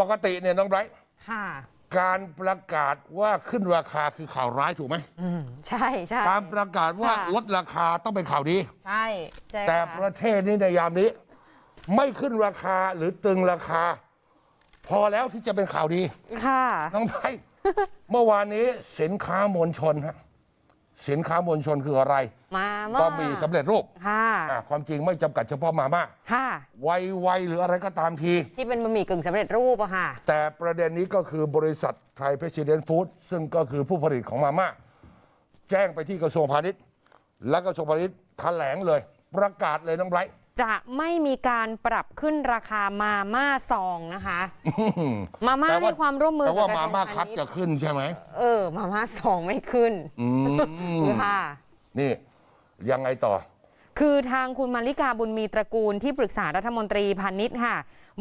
ปกติเนี่ยน้องไบรท์ค่ะ การประกาศว่าขึ้นราคาคือข่าวร้ายถูกไหมอืม ใช่ใช่การประกาศว่าค่ะลดราคาต้องเป็นข่าวดี ใช่ใช่แต่ค่ะประเทศนี้ในยามนี้ ไม่ขึ้นราคาหรือตึงราคา พอแล้วที่จะเป็นข่าวดี ค่ะ น้องไบรท์ เมื่อวานนี้สินค้ามวลชนฮะ สินค้ามวลชนคืออะไร มาม่าก็มีสำเร็จรูปค่ะอะความจริงไม่จำกัดเฉพาะมาม่าค่ะไวๆหรืออะไรก็ตามที ที่เป็นบะหมี่กึ่งสำเร็จรูปอะค่ะ แต่ประเด็นนี้ก็คือบริษัทไทยเพรสิดเน t ฟู้ดซึ่งก็คือผู้ผลิตของมาม่าแจ้งไปที่กระทรวงพาณิชย์ และกระทรวงพาณิชย์แถลงเลย ประกาศเลยน้องไบรท์ จะไม่มีการปรับขึ้นราคามาม่าซองนะคะ มาม่าให้ความร่วมมือแต่ว่ากับกมาระทรวงม่าพคัดณิชย์จะขึ้นใช่ไหมเออ มาม่าซองไม่ขึ้นอืมค่ะนี่ยังไงต่อ คือทางคุณมาริกาบุญมีตระกูลที่ปรึกษารัฐมนตรีพาณิชย์ค่ะ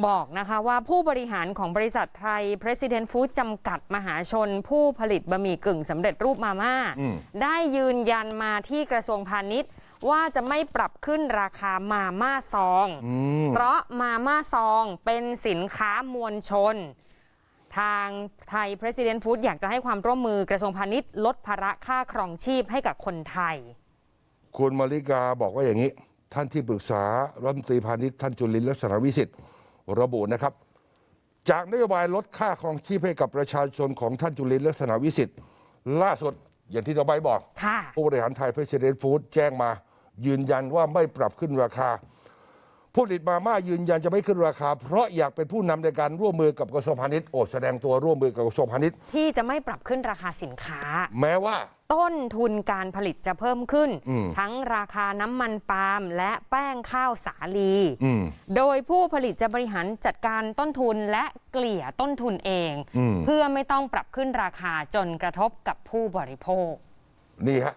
บอกนะคะว่าผู้บริหารของบริษัทไทย President Food จำกัดมหาชน ผู้ผลิตบะหมี่กึ่งสำเร็จรูปมาม่าอืมได้ยืนยันมาที่กระทรวงพาณิชย์ ว่าจะไม่ปรับขึ้นราคามาม่าซองอืมเพราะมาม่าซองเป็นสินค้ามวลชน ทางไทย President Food อยากจะให้ความร่วมมือกระทรวงพาณิชย์ลดภาระค่าครองชีพให้กับคนไทย คุณมาริกาบอกว่าอย่างนี้ ท่านที่ปรึกษารัฐมนตรีพาณิชย์ท่านจุลินลักษณะวิสิทธิ์ระบุนะครับ จากนโยบายลดค่าครองชีพให้กับประชาชนของท่านจุลินลักษณะวิสิทธิ์ล่าสุดอย่างที่เราใบบอกค่ะผู้บริหารไทย President Food แจ้งมา ยืนยันว่าไม่ปรับขึ้นราคา ผู้ผลิตมาม่ายืนยันจะไม่ขึ้นราคา เพราะอยากเป็นผู้นำในการร่วมมือกับกระทรวงพาณิชย์โอดแสดงตัวร่วมมือกับกระทรวงพาณิชย์ที่จะไม่ปรับขึ้นราคาสินค้า แม้ว่า ต้นทุนการผลิตจะเพิ่มขึ้นอืมทั้งราคาน้ำมันปาล์มและแป้งข้าวสาลี อืม โดยผู้ผลิตจะบริหารจัดการต้นทุนและเกลี่ยต้นทุนเอง อืม เพื่อไม่ต้องปรับขึ้นราคาจนกระทบกับผู้บริโภค นี่ฮะ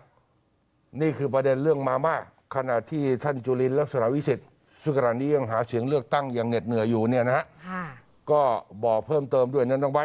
นี่คือประเด็นเรื่องมาม่าขณะที่ท่านจุลินลักษณะวิสิทธิ์ซึ่งขณะนี้ยังหาเสียงเลือกตั้งอย่างเหน็ดเหนื่อยอยู่เนี่ยนะฮะค่ะก็บอกเพิ่มเติมด้วยนะน้องไว้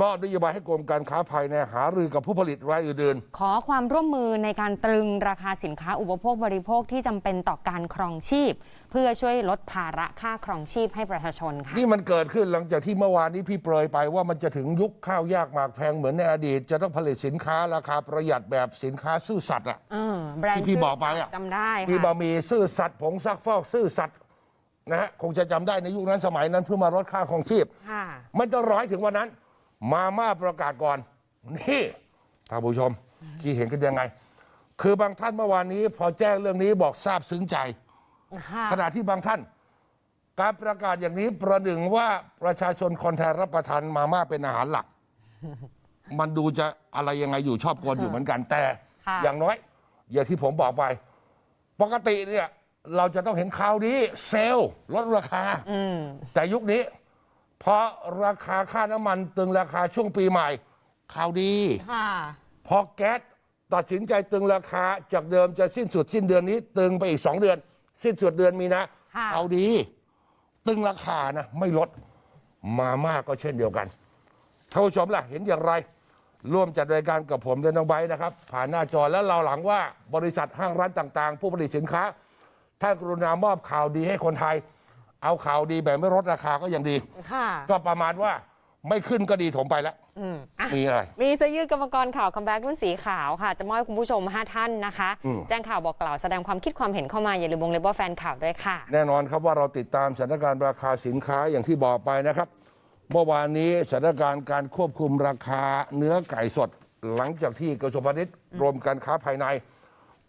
มอบนโยบายให้กรมการค้าภายในหารือกับผู้ผลิตรายอื่นขอความร่วมมือในการตรึงราคาสินค้าอุปโภคบริโภคที่จำเป็นต่อการครองชีพ เพื่อช่วยลดภาระค่าครองชีพให้ประชาชนค่ะ ๆ นี่มันเกิดขึ้นหลังจากที่เมื่อวานนี้พี่เปรยไปว่ามันจะถึงยุคข้าวยากหมากแพงเหมือนในอดีต จะต้องผลิตสินค้าราคาประหยัดแบบสินค้าซื่อสัตย์อะ เออแบรนด์ที่พี่บอกไปอะจำได้มีบะค่ะหมี่ซื่อสัตย์ผงซักฟอกซื่อสัตย์นะฮะคงจะจำได้ในยุคนั้นสมัยนั้นเพื่อมาลดค่าครองชีพ ค่ะ มันจะร้อยถึงวันนั้น มาม่าประกาศก่อน นี่ท่านผู้ชมที่เห็นกันยังไง คือบางท่านเมื่อวานนี้ พอแจ้งเรื่องนี้บอกทราบซึ้งใจค่ะขณะที่บางท่าน การประกาศอย่างนี้ประหนึ่งว่าประชาชนคนไทยรับประทานมาม่าเป็นอาหารหลัก มันดูจะอะไรยังไงอยู่ชอบกลอยู่เหมือนกันแต่ค่ะอย่างน้อย อย่างที่ผมบอกไป ปกติเนี่ย เราจะต้องเห็นข่าวนี้เซลล์ลดราคาอืมแต่ยุคนี้ พอราคาค่าน้ำมันตึงราคาช่วงปีใหม่ข่าวดี ค่ะ พอแก๊สตัดสินใจตึงราคาจากเดิมจะสิ้นสุดสิ้นเดือนนี้ ตึงไปอีกสองเดือน สิ้นสุดเดือนมีนะค่ะ ข่าวดี ตึงราคานะ ไม่ลดมาม่าก็เช่นเดียวกันท่านผู้ชมล่ะ เห็นอย่างไร ร่วมจัดรายการกับผมและน้องไบร์ทนะครับ ผ่านหน้าจอแล้วเราหลังว่าบริษัทห้างร้านต่าง ๆ ผู้ผลิตสินค้าถ้ากรุณามอบข่าวดีให้คนไทย เอาข่าวดีแบบไม่ลดราคาก็ยังดี ค่ะก็ประมาณว่าไม่ขึ้นก็ดีถมไปแล้ว อืมอะ มีอะไร มีเสื้อยืดกรรมกรข่าวคัมแบ็กรุ่นสีขาวค่ะ จะมอบให้คุณผู้ชม 5 ท่านนะคะ อืม แจ้งข่าวบอกกล่าวแสดงความคิดความเห็นเข้ามา อย่าลืมวงเล็บว่าแฟนข่าวด้วยค่ะ แน่นอนครับว่าเราติดตามสถานการณ์ราคาสินค้าอย่างที่บอกไปนะครับ เมื่อวานนี้สถานการณ์การควบคุมราคาเนื้อไก่สด หลังจากที่กระทรวงพาณิชย์รวมการค้าภายใน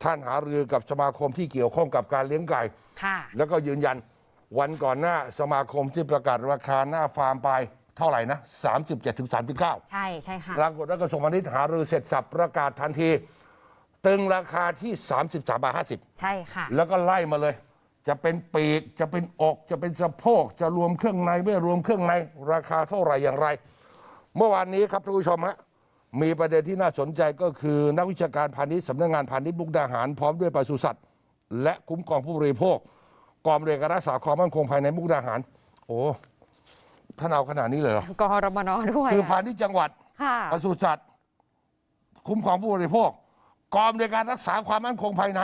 ท่านหารือกับสมาคมที่เกี่ยวข้องกับการเลี้ยงไก่ ค่ะ แล้วก็ยืนยัน วันก่อนหน้าสมาคมที่ประกาศราคาหน้าฟาร์มไปเท่าไหร่นะ 37ถึง39 ใช่ใช่ค่ะปรากฏว่ากระทรวงพาณิชย์หารือเสร็จสับประกาศทันที ตึงราคาที่ 33บาท50 ใช่ค่ะ แล้วก็ไล่มาเลย จะเป็นปีกจะเป็นอกจะเป็นสะโพก จะรวมเครื่องในไม่รวมเครื่องใน ราคาเท่าไหร่อย่างไร เมื่อวานนี้ครับท่านผู้ชมฮะมีประเด็นที่น่าสนใจก็คือนักวิชาการพาณิชย์สำนักงานพาณิชย์มุกดาหารพร้อมด้วยปศุสัตว์และคุ้มครองผู้บริโภค กองเรียนการรักษาความมั่นคงภายในมุกดาหาร โอ้ท่านเอาขนาดนี้เลยเหรอกรมนด้วยคือพาณิชย์จังหวัดค่ะปศุสัตว์คุ้มครองผู้บริโภคกองในวยการรักษาความมั่นคงภายใน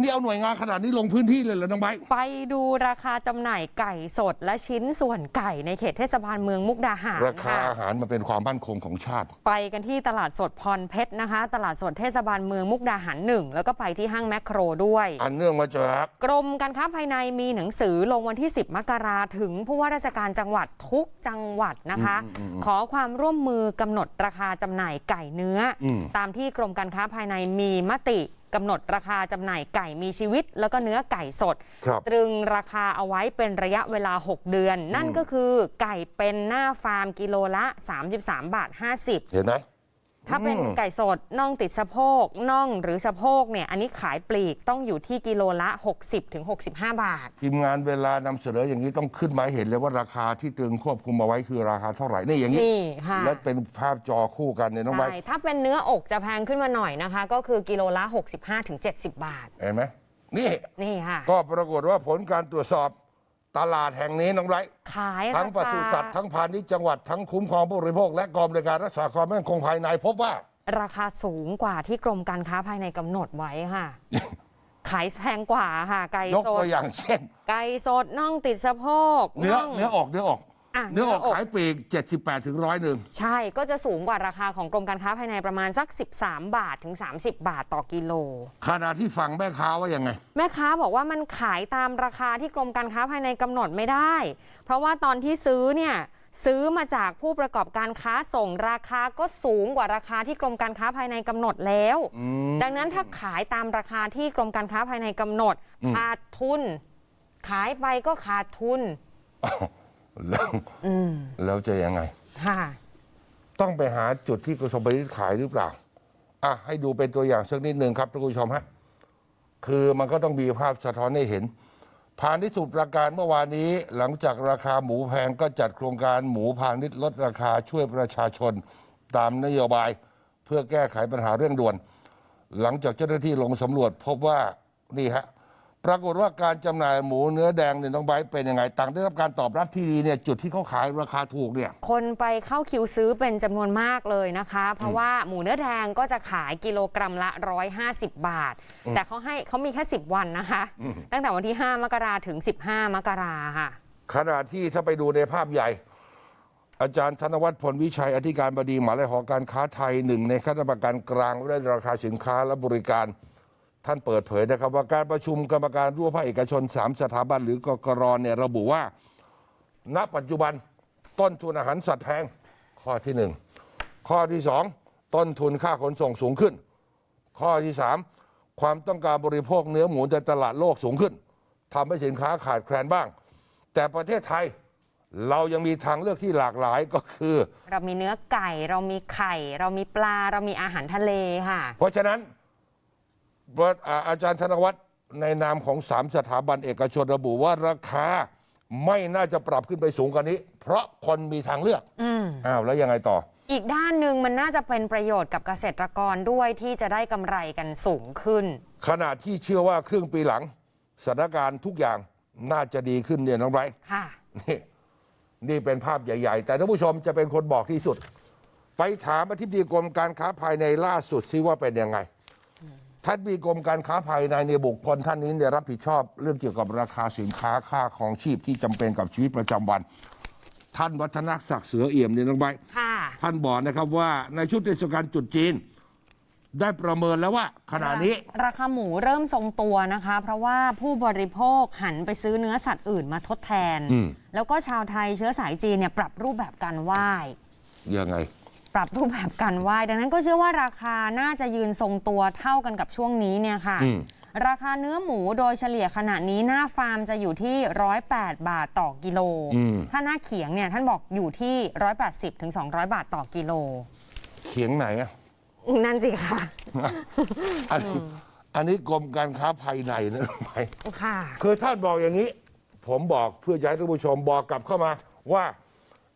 นี่เอาหน่วยงานขนาดนี้ลงพื้นที่เลยเหรอน้องไบร์ทไปดูราคาจำหน่ายไก่สดและชิ้นส่วนไก่ในเขตเทศบาลเมืองมุกดาหารราคาค่ะอาหารมันเป็นความมั่นคงของชาติ ไปกันที่ตลาดสดพรเพชรนะคะ ตลาดสดเทศบาลเมืองมุกดาหารหนึ่งแล้วก็ไปที่ห้างแมคโครด้วย อันเนื่องมาจากกรมการค้าภายในมีหนังสือลงวันที่ 10 มกราถึงผู้ว่าราชการจังหวัดทุกจังหวัดนะคะ ขอความร่วมมือกำหนดราคาจำหน่ายไก่เนื้ออมตามที่กรมการค้าภายในมีมติ กำหนดราคาจำหน่ายไก่มีชีวิต แล้วก็เนื้อไก่สด ครับ ตรึงราคาเอาไว้เป็นระยะเวลา 6 เดือน นั่นก็คือไก่เป็นหน้าฟาร์มกิโลละ 33 บาท 50 เห็นไหม ถ้าเป็นอืมไก่สดน่องติดสะโพกน่องหรือสะโพกเนี่ยอันนี้ขายปลีกต้องอยู่ที่กิโลละ 60ถึง65 บาท ทีมงานเวลานำเสนออย่างนี้ต้องขึ้นมาให้เห็นเลยว่าราคาที่ตรึงควบคุมเอาไว้คือราคาเท่าไหร่นี่อย่างนี้ นี่ค่ะและเป็นภาพจอคู่กันเนี่ยน้องไบร์ทใช่ถ้าเป็นเนื้ออกจะแพงขึ้นมาหน่อยนะคะ ก็คือกิโลละ 65ถึง70 บาท เห็นไหมนี่ นี่ค่ะ ก็ปรากฏว่าผลการตรวจสอบ ตลาดแห่งนี้น้องไบร์ทขายทั้งปราศุคาสัตว์ทั้งพาณิชย์จังหวัดทั้งคุ้มครองผู้บริโภค และกองบริการรักษาความมั่นคงภายในพบว่า ราคาสูงกว่าที่กรมการค้าภายในกำหนดไว้ค่ะ ขายแพงกว่าค่ะ ไก่ยกสตัดวอย่างเช่น ไก่สดน่องติดสะโพกเนื้อน่ง เนื้อออกเนื้อออกอ่ะเนื้อออกเนื้ออกขายปลีก 78 ถึงร้อยหนึ่งใช่ก็จะสูงกว่าราคาของกรมการค้าภายในประมาณสัก 13 บาทถึง 30 บาทต่อกิโล ขณะที่ฝั่งแม่ค้าว่ายังไง แม่ค้าบอกว่ามันขายตามราคาที่กรมการค้าภายในกำหนดไม่ได้ เพราะว่าตอนที่ซื้อเนี่ยซื้อมาจากผู้ประกอบการค้าส่งราคาก็สูงกว่าราคาที่กรมการค้าภายในกำหนดแล้ว ดังนั้นถ้าขายตามราคาที่กรมการค้าภายในกำหนด ขาดทุน ขายไปก็ขาดทุน แล้วแล้วจะยังไง ค่ะ ต้องไปหาจุดที่กระทรวงพาณิชย์ขายหรือเปล่า อะ ให้ดูเป็นตัวอย่างสักนิดหนึ่งครับท่านผู้ชมฮะ คือมันก็ต้องมีภาพสะท้อนให้เห็น พาณิชย์สมุทรปราการเมื่อวานนี้ หลังจากราคาหมูแพงก็จัดโครงการหมูพาณิชย์ลดราคาช่วยประชาชน ตามนโยบาย เพื่อแก้ไขปัญหาเร่งด่วน หลังจากเจ้าหน้าที่ลงสำรวจพบว่านี่ฮะ ปรากฏว่าการจำหน่ายหมูเนื้อแดงเนี่ยน้องไบร์ทเป็นยังไงต่างได้รับการตอบรับที่ดีเนี่ยจุดที่เขาขายราคาถูกเนี่ยคนไปเข้าคิวซื้อเป็นจำนวนมากเลยนะคะ เพราะว่าหมูเนื้อแดงก็จะขายกิโลกรัมละ 150 บาท แต่เขาให้เขามีแค่ 10 วันนะคะ ตั้งแต่วันที่ 5 มกราถึง 15 มกราค่ะขณะที่ถ้าไปดูในภาพใหญ่ อาจารย์ธนวัฒน์พลวิชัยอธิการบดีหมหาลัยหอการค้าไทยหนึ่งในคณะกรรมการกลางเรื่องราคาสินค้าและบริการ ท่านเปิดเผยนะครับว่าการประชุมกรรมการร่วมภาคเอกชน 3 สถาบันหรือกกรเนี่ยระบุว่า ณปัจจุบันต้นทุนอาหารสัตว์แพงข้อที่หนึ่งข้อที่สองต้นทุนค่าขนส่งสูงขึ้น ข้อที่สามความต้องการบริโภคเนื้อหมูในตลาดโลกสูงขึ้นทำให้สินค้าขาดแคลนบ้าง แต่ประเทศไทยเรายังมีทางเลือกที่หลากหลายก็คือ เรามีเนื้อไก่ เรามีไข่ เรามีปลา เรามีอาหารทะเลค่ะ เพราะฉะนั้น อ่าอาจารย์ธนวัฒน์ในนามของสามสถาบันเอกชนระบุว่าราคาไม่น่าจะปรับขึ้นไปสูงกว่านี้ เพราะคนมีทางเลือกอืมอ้าวแล้วยังไงต่อ อีกด้านหนึ่งมันน่าจะเป็นประโยชน์กับเกษตรกรด้วยที่จะได้กำไรกันสูงขึ้น ขณะที่เชื่อว่าครึ่งปีหลังสถานการณ์ทุกอย่างน่าจะดีขึ้นเนี่ยน้องไบรท์ค่ะนี่นี่เป็นภาพใหญ่ ๆ แต่ท่านผู้ชมจะเป็นคนบอกที่สุด ไปถามอธิบดีกรมการค้าภายในล่าสุดซิว่าเป็นยังไง ท่านมีกรมการค้าภายในเนี่ยบุคคลท่านนี้เนี่ยรับผิดชอบเรื่องเกี่ยวกับราคาสินค้าค่าของชีพที่จำเป็นกับชีวิตประจำวัน ท่านวัฒนศักดิ์เสือเอี่ยมเนี่ยน้องใบร์ทค่ะ ท่านบอกนะครับว่าในชุดเทศกาลจุดจีน ได้ประเมินแล้วว่าขณะนี้ ราคาหมูเริ่มทรงตัวนะคะ เพราะว่าผู้บริโภคหันไปซื้อเนื้อสัตว์อื่นมาทดแทน อืม แล้วก็ชาวไทยเชื้อสายจีนเนี่ยปรับรูปแบบการไหว้ ยังไง ปรับรูปแบบการไหว้ดังนั้นก็เชื่อว่าราคาน่าจะยืนทรงตัวเท่ากันกับช่วงนี้เนี่ยค่ะอืมราคาเนื้อหมูโดยเฉลี่ยขณะนี้หน้าฟาร์มจะอยู่ที่ 108 บาทต่อกิโลอืมถ้าหน้าเขียงเนี่ยท่านบอกอยู่ที่ 180ถึง200 บาทต่อกิโล เขียงไหนอะนั่นสิค่ะ อันนี้อันนี้กรมการค้าภายในนะไปค่ะ คือท่านบอกอย่างนี้ ผมบอกเพื่อจะให้ท่านผู้ชมบอกกลับเข้ามาว่า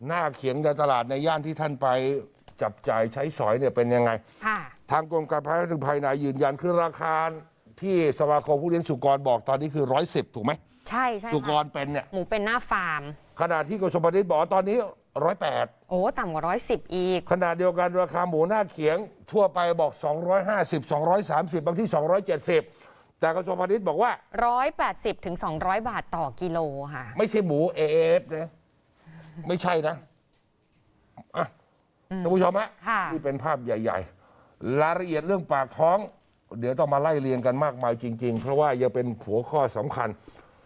หน้าเขียงในตลาดในย่านที่ท่านไป จับจ่ายใช้สอยเนี่ยเป็นยังไง ค่ะ ทางกรมการค้าภายในยืนยันคือราคาที่สมาคมผู้เลี้ยงสุกรบอกตอนนี้คือร้อยสิบถูกไหม ใช่ใช่สุกค่ะรเป็นเนี่ย หมูเป็นหน้าฟาร์ม ขณะที่กระทรวงพาณิชย์บอกว่าตอนนี้ร้อยแปดโอ้ต่ำกว่าร้อยสิบอีก ขณะเดียวกันราคาหมูหน้าเขียง ทั่วไปบอก 250 230 บางที่ 270 แต่กระทรวงพาณิชย์บอกว่า180ถึง200บาทต่อกิโลค่ะ ไม่ใช่หมู AF นะ ไม่ใช่นะอะ ท่านผู้ชมฮะค่ะนี่เป็นภาพใหญ่ ๆ รายละเอียดเรื่องปากท้อง เดี๋ยวต้องมาไล่เรียงกันมากมายจริง ๆ เพราะว่ายังเป็นหัวข้อสำคัญ